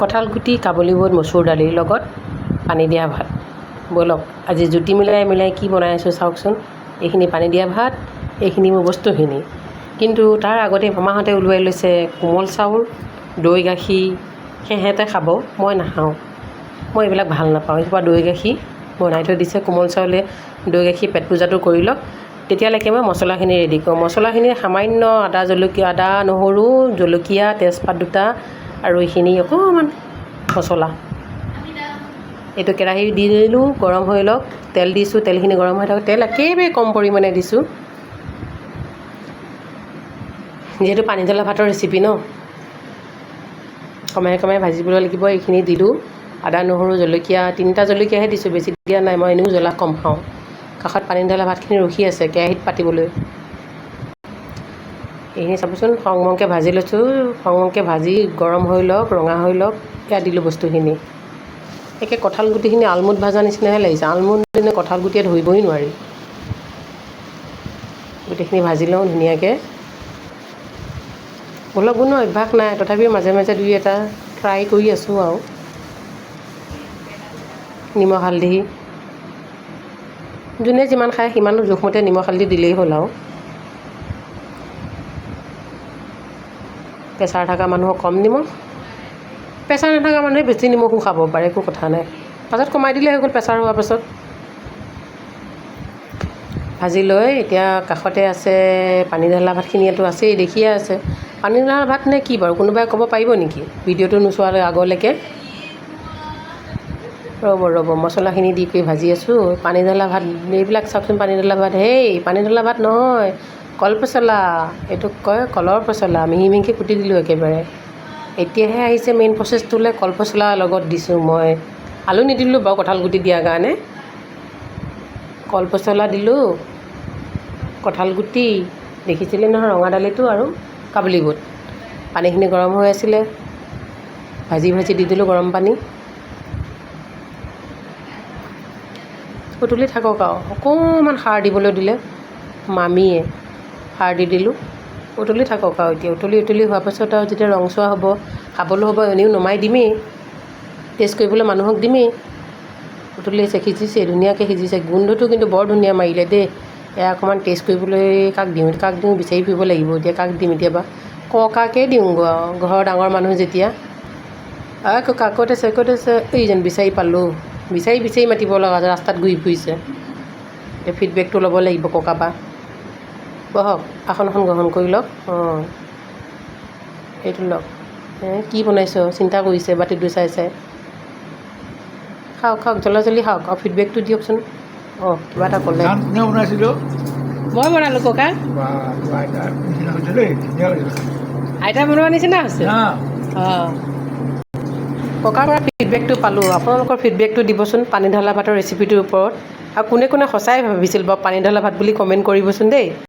কঁঠাল গুটি কাবুলী বুট মচুৰ দালিৰ লগত পানী দিয়া ভাত। ব'লক আজি জুতি মিলাই মিলাই কি বনাই আছোঁ চাওকচোন। এইখিনি পানী দিয়া ভাত এইখিনি মোৰ বস্তুখিনি। কিন্তু তাৰ আগতে মামাহঁতে ওলোৱাই লৈছে কোমল চাউল দৈ গাখীৰ সিহঁতে খাব মই নাখাওঁ। মই এইবিলাক ভাল নাপাওঁ এসোপা দৈ গাখীৰ বনাই থৈ দিছে কোমল চাউলে দৈ গাখীৰ পেট পূজাটো কৰি লওক। তেতিয়ালৈকে মই মছলাখিনি ৰেডি কৰোঁ। মছলাখিনি সামান্য আদা জলকীয়া আদা নহৰু জলকীয়া তেজপাত দুটা আৰু এইখিনি অকণমান মছলা। এইটো কেৰাহী দি দিলোঁ গৰম হৈ লওক তেল দিছোঁ তেলখিনি গৰম হৈ থাকক তেল একেবাৰে কম পৰিমাণে দিছোঁ। যিহেতু পানী ঢলা ভাতৰ ৰেচিপি ন? কমাই কমাই ভাজিব লাগিব এইখিনি দিলোঁ। আদা নহৰু জলকীয়া তিনিটা জলকীয়াহে দিছোঁ বেছি দিয়া নাই মই এনেও জ্বলা কম খাওঁ। কাষত পানী ঢলা ভাতখিনি ৰখি আছে কেৰাহীত পাতিবলৈ। এইখিনি চাবচোন খংমংকৈ ভাজি লৈছোঁ খংমংকৈ ভাজি গৰম হৈ লওক ৰঙা হৈ লওক ইয়াত দিলোঁ বস্তুখিনি। একে কঁঠাল গুটিখিনি আলমুড ভাজা নিচিনাহে লাগিছে। আলমুড দিনে কঁঠাল গুটিয়ে ধৰিবই নোৱাৰি। গোটেইখিনি ভাজি লওঁ ধুনীয়াকৈ। ভোলক বনোৱা অভ্যাস নাই তথাপিও মাজে মাজে দুই এটা ট্ৰাই কৰি আছোঁ আৰু। নিমখ হালধি। যোনে যিমান খায় সিমান জোখমতে নিমখ হালধি দিলেই হ'ল আৰু। প্ৰেছাৰ থকা মানুহক কম নিমখ প্ৰেছাৰ নথকা মানুহে বেছি নিমখো খাব পাৰে একো কথা নাই। পাছত কমাই দিলে হৈ গ'ল প্ৰেছাৰ হোৱাৰ পাছত। ভাজি লৈ এতিয়া কাষতে আছে পানী ঢলা ভাতখিনিতো আছেই দেখিয়ে আছে। পানী ঢলা ভাত নে কি বাৰু কোনোবাই ক'ব পাৰিব নেকি? ভিডিঅ'টো নোচোৱাৰ আগলৈকে। ৰ'ব ৰ'ব মছলাখিনি দি কৰি ভাজি আছোঁ। পানী ঢলা ভাত এইবিলাক চাওকচোন পানী ঢলা ভাত হেই পানী ঢলা ভাত নহয়। কল পচলা এইটোক কয় কলৰ পচলা মিহি মিহিকৈ কুটি দিলোঁ একেবাৰে। এতিয়াহে আহিছে মেইন প্ৰচেছটোলৈ কল পচলা লগত দিছোঁ মই। আলু নিদিলোঁ বাৰু কঁঠাল গুটি দিয়াৰ কাৰণে। কল পচলা দিলোঁ কঁঠাল গুটি দেখিছিলে নহয় ৰঙা দালিটো আৰু কাবুলী বুট। পানীখিনি গৰম হৈ আছিলে। ভাজি ভাজি দি দিলোঁ গৰম পানী। উতলি থাকক আৰু অকণমান সাৰ দিবলৈ দিলে মামীয়ে। সাৰ দি দিলোঁ। উতলি থাকক আৰু এতিয়া। উতলি উতলি হোৱাৰ পাছত আৰু যেতিয়া ৰংচোৱা হ'ব, খাবলৈ হ'ব, এনেও নমাই দিমেই। টেষ্ট কৰিবলৈ মানুহক দিমেই। উতলি আছে সিজিছে, ধুনীয়াকৈ সিজিছে। গোন্ধটো কিন্তু বৰ ধুনীয়া মাৰিলে দেই। এয়া অকণমান টেষ্ট কৰিবলৈ কাক দিওঁ কাক দিওঁ বিচাৰি ফুৰিব লাগিব। এতিয়া কাক দিম এতিয়াবা ককাকে দিওঁগৈ আৰু ঘৰৰ ডাঙৰ মানুহ যেতিয়া। আকৌ কাকত আছে, ক'ত আছে? এইজন বিচাৰি পালোঁ। বিচাৰি বিচাৰি মাতিব লগা ৰাস্তাত ঘূৰি ফুৰিছে। এতিয়া ফিডবেকটো ল'ব লাগিব ককাৰ পৰা। বহক আসনখন গ্ৰহণ কৰি লওক। অঁ। এইটো লওক। কি বনাইছ? চিন্তা কৰিছে বাতিটো চাই চাই। খাওক খাওক জলা জলি খাওক। আৰু ফিডবেকটো দিয়কচোন। অঁ কিবা এটা ক'লে। মই বনালোঁ ককা আইতা বনোৱা নিচিনা হৈছে? হা অঁ। ককাৰ পৰা ফিডবেকটো পালোঁ? আপোনালোকৰ ফিডবেকটো দিবচোন পানী ঢলা ভাতৰ ৰেচিপিটোৰ ওপৰত। আৰু কোনে কোনে সঁচাই ভাবিছিল বাৰু পানী ঢলা ভাত বুলি কমেণ্ট কৰিবচোন দেই।